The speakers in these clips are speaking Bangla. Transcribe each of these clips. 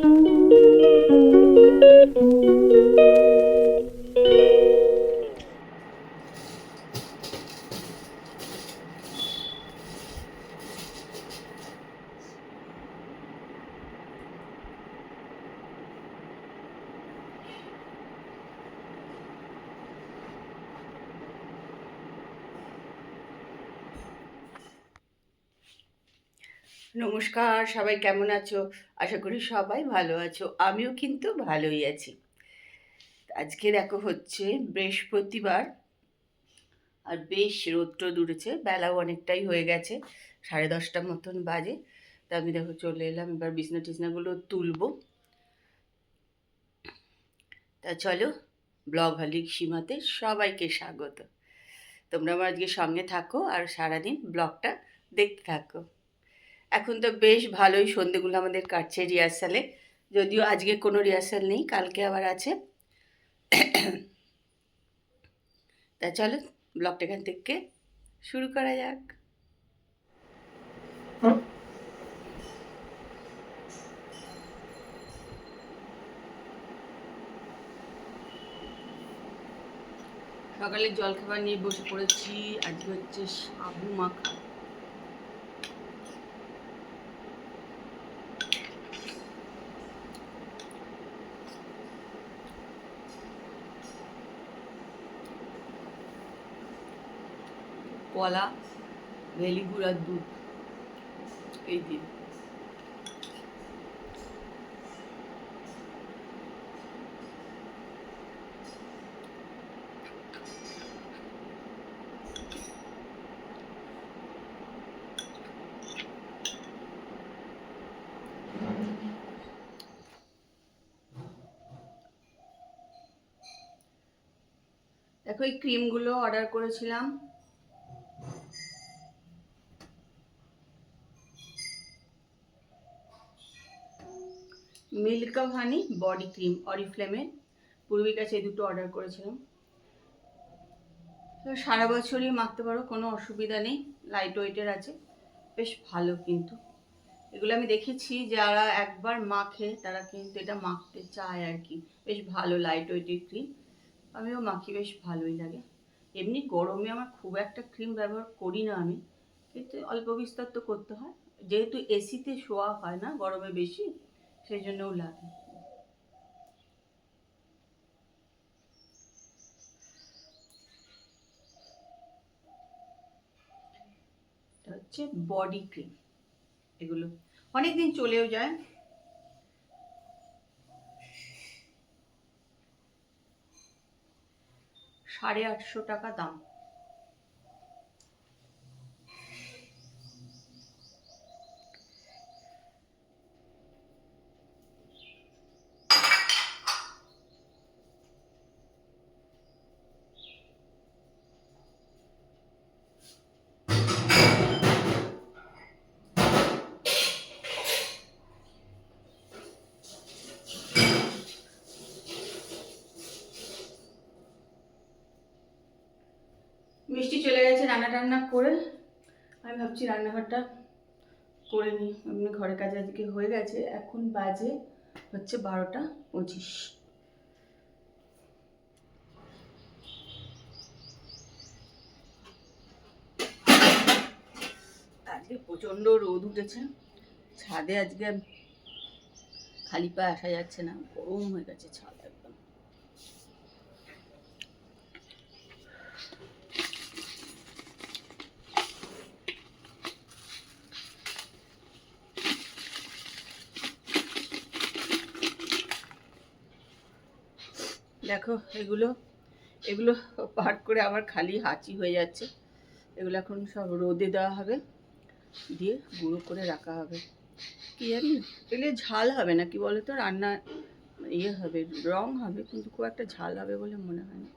Thank you. নমস্কার, সবাই কেমন আছো? আশা করি সবাই ভালো আছো। আমিও কিন্তু ভালোই আছি। আজকে দেখো হচ্ছে বৃহস্পতিবার, আর বেশ রোদ টোদ উঠেছে বেলাও অনেকটাই হয়ে গেছে, সাড়ে দশটা মতন বাজে। তা আমি দেখো চলে এলাম, এবার বিছনা টিছনাগুলো তুলবো। তা চলো, ব্লগ হালিক সীমাতে সবাইকে স্বাগত। তোমরা আমার আজকে সঙ্গে থাকো, আর সারাদিন ব্লগটা দেখতে থাকো। এখন তো বেশ ভালোই সন্ধেগুলো আমাদের কাটছে রিহার্সালে। যদিও আজকে কোনো রিহার্সাল নেই, কালকে আবার আছে। তা চলো, ব্লগটা এখান থেকে শুরু করা যাক। সকালে জলখাবার নিয়ে বসে পড়েছি। আজকে হচ্ছে সাবু মাখা। কলা ভেলি গুঁড়ার দুধ এই দিয়ে। দেখো এই ক্রিমগুলো অর্ডার করেছিলাম। মিল্ক হানি, বডি ক্রিম অরিফ্লেমের পূর্বের কাছে এই দুটো অর্ডার করেছিলাম। সারা বছরই মাখতে পারো, কোনো অসুবিধা নেই। লাইট ওয়েটের আছে। বেশ ভালো কিন্তু। এগুলো আমি দেখেছি, যারা একবার মাখে, তারা কিন্তু এটা মাখতে চায় আর কি। বেশ ভালো লাইট ওয়েটের ক্রিম আমিও মাখি, বেশ ভালোই লাগে। এমনি গরমে আমার খুব একটা ক্রিম ব্যবহার করি না আমি। কিন্তু অল্প বিস্তার তো করতে হয়। যেহেতু এসিতে শোয়া হয় না গরমে বেশি সেই জন্যও লাগে। হচ্ছে বডি ক্রিম এগুলো অনেক দিন চলেও যায়। সাড়ে আটশো টাকা দাম মিষ্টি চলে গেছে রান্না করে, আমি ভাবছি রান্নাঘরটা করে নিই। এমনি ঘরের কাজ আজকে হয়ে গেছে, এখন বাজে হচ্ছে বারোটা পঁচিশ। আজকে প্রচণ্ড রোদ উঠেছে, ছাদে আজকে খালি পায়ে আসা যাচ্ছে না, গরম হয়ে গেছে ছাদ। দেখো, এগুলো এগুলো পাট করে আবার খালি হাঁচি হয়ে যাচ্ছে। এগুলো এখন সব রোদে দেওয়া হবে, দিয়ে গুঁড়ো করে রাখা হবে। কি জানি এগুলো ঝাল হবে না কি বলো তো রান্না ইয়ে হবে, রং হবে, কিন্তু খুব একটা ঝাল হবে বলে মনে হয় না।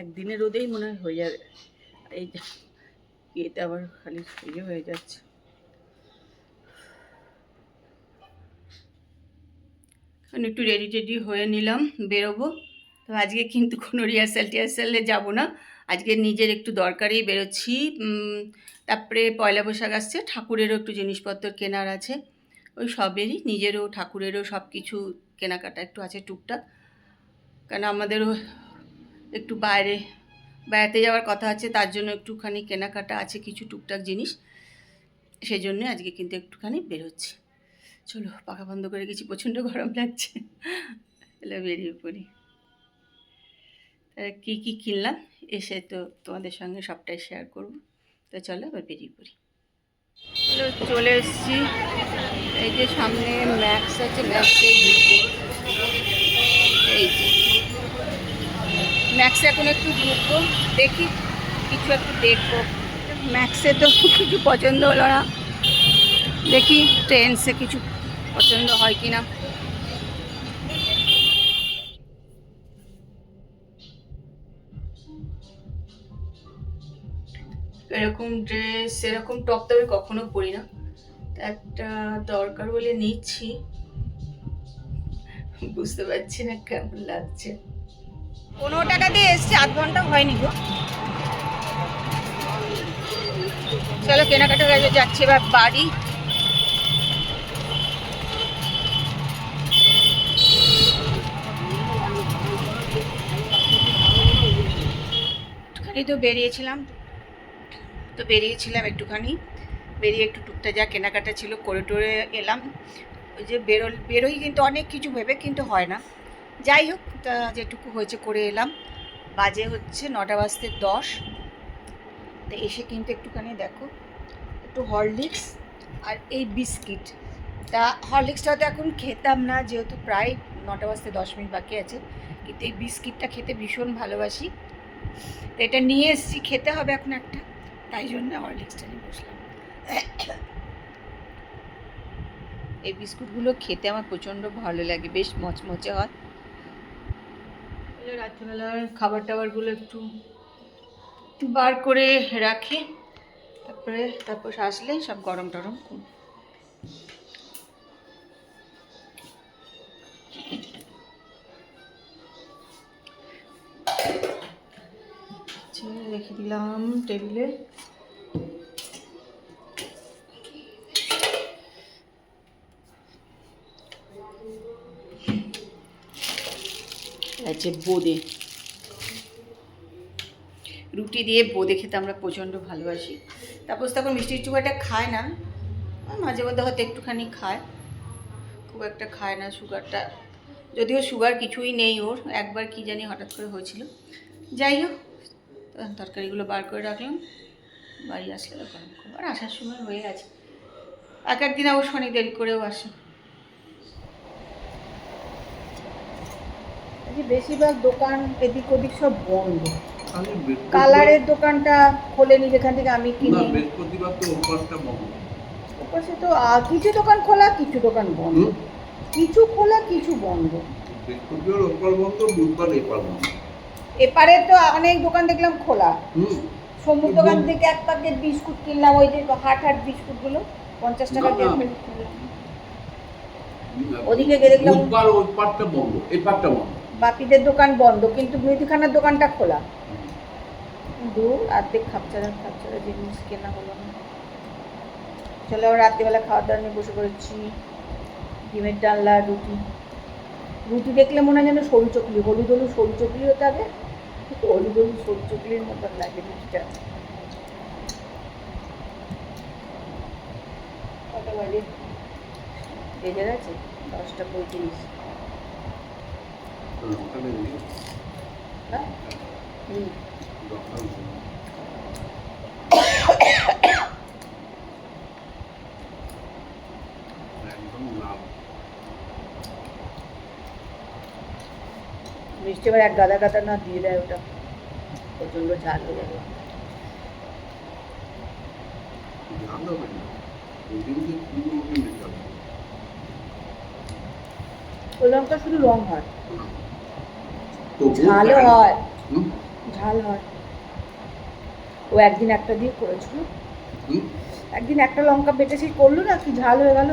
একদিনের রোদেই মনে হয় হয়ে যাবে। এই ইয়েতে আবার খালি ইয়ে হয়ে যাচ্ছে। এখন একটু রেডি টেডি হয়ে নিলাম, বেরোবো। তো আজকে কিন্তু কোনো রিহার্সাল টিহার্সালে যাব না। আজকে নিজের একটু দরকারেই বেরোচ্ছি। তারপরে পয়লা বৈশাখ আসছে, ঠাকুরেরও একটু জিনিসপত্র কেনার আছে। ওই সবেরই, নিজেরও, ঠাকুরেরও সব কিছু কেনাকাটা একটু আছে টুকটাক। কারণ আমাদেরও একটু বাইরে, বেড়াতে যাওয়ার কথা আছে, তার জন্য একটুখানি কেনাকাটা আছে, কিছু টুকটাক জিনিস। সেই জন্য আজকে কিন্তু একটুখানি বেরোচ্ছি। চলো পাখা বন্ধ করে গেছি, প্রচণ্ড গরম লাগছে। এলে বেরিয়ে পড়ি। তাহলে কী কী কিনলাম? এসে তো তোমাদের সঙ্গে সবটাই শেয়ার করব। তো চলো এবার বেরিয়ে পড়ি। চলো চলে এসেছি। এই যে সামনে ম্যাক্স আছে ম্যাক্সে এই ম্যাক্সে এখন একটু ঘুরবো দেখি কিছু একটু দেখব। ম্যাক্সে তো কিছু পছন্দ হলো না। দেখি ট্রেন্ডসে কিছু পছন্দ হয় কি না এরকম ড্রেস এরকম টপ তো আমি কখনো পরি না। একটা দরকার বলে নিচ্ছি। বুঝতে পারছি না কেমন লাগছে। পনেরো টাকা দিয়ে এসছে, আধ ঘণ্টা হয়নি গো। চলো কেনাকাটা যাচ্ছে, এবার বাড়ি একটুখানি তো বেরিয়েছিলাম। তো বেরিয়েছিলাম একটুখানি। বেরিয়ে একটু টুকটা যা কেনাকাটা ছিল করে টোরে এলাম। ওই যে বেরো বেরোই কিন্তু অনেক কিছু ভেবে কিন্তু হয় না। যাই হোক, তা যেটুকু হয়েছে করে এলাম। বাজে হচ্ছে নটা বাজতে দশ। তো এসে কিন্তু একটুখানি দেখো, একটু হরলিক্স আর এই বিস্কিট। তা হরলিক্সটা তো এখন খেতাম না, যেহেতু প্রায় নটা বাজতে দশ মিনিট বাকি আছে। কিন্তু এই বিস্কিটটা খেতে ভীষণ ভালোবাসি। তো এটা নিয়ে এসেছি, খেতে হবে এখন একটা। তাই জন্য হরলিক্সটা নিয়ে বসলাম। এই বিস্কুটগুলো খেতে আমার প্রচণ্ড ভালো লাগে, বেশ মচমচে হয়। রাত্রিবেলার খাবার টাবারগুলো একটু বার করে রাখি, তারপরে, তারপর আসলে সব গরম টরম করব টেবিলে আছে বোঁদে। রুটি দিয়ে বোঁদে খেতে আমরা প্রচণ্ড ভালোবাসি। তারপর তখন মিষ্টির চুয়াটা খায় না। মাঝে মধ্যে হয়তো একটুখানি খায়। খুব একটা খায় না সুগারটা। যদিও সুগার কিছুই নেই ওর। একবার কি জানি হঠাৎ করে হয়েছিল। যাই হোক তরকারিগুলো বার করে রাখলাম। বাড়ি আসলে গরম করব। আর আসার সময় হয়ে গেছে। এক একদিন অবশ্য অনেক দেরি করেও আসে। বেশিরভাগ দোকান এদিক ওদিক সব বন্ধ। কালারের দোকানটা খোলেনি যেখান থেকে আমি কিনি। বৃহস্পতিবার তো অভ্যাসটা বন্ধ। ওপাশে তো কিছু দোকান খোলা কিছু দোকান বন্ধ। কিছু খোলা কিছু বন্ধ। বৃহস্পতিবার ওপার বন্ধ বুধবার এপার বন্ধ। এপারে তো অনেক দোকান দেখলাম খোলা। সমুদ্র দোকান থেকে এক প্যাকেট বিস্কুট কিনলাম ওই যে হাট হাট বিস্কুটগুলো পঞ্চাশ টাকা ওদিকে গিয়ে দেখলাম- ওই পাটটা বন্ধ এই পাটটা বন্ধ। বাপিদের দোকান বন্ধ কিন্তু মুদিখানার দোকানটা খোলা। দূর অর্ধেক খাপচারা খাপচারা জিনিস কেনা হলো না। চলো রাত্রিবেলা খাওয়া দাওয়া নিয়ে বসে পড়েছি। ডিমের ডাল্লা রুটি। রুটি দেখলে মনে হয় যেন সরু চকলি হলুদ হলুদ সরু চকলি হতে হবে হলুদ সরু মতন লাগে জিনিসটা কত বাজে? বেজে গেছে? দশটা পঁয়ত্রিশ। হ্যাঁ হুম দরকার নেই। একদম লাভ মিষ্টি এবার এক গাদা গাদা না দিয়ে দেয় ওটা। প্রচণ্ড ঝাল হয়ে যাবে। ঝাল লঙ্কা শুধু রং হয়। খায়। হয়। ঝাল হয়। ও একদিন একটা দিয়ে করেছিল। একদিন একটা লঙ্কা বেটেছি করল না কি ঝাল হয়ে গেল?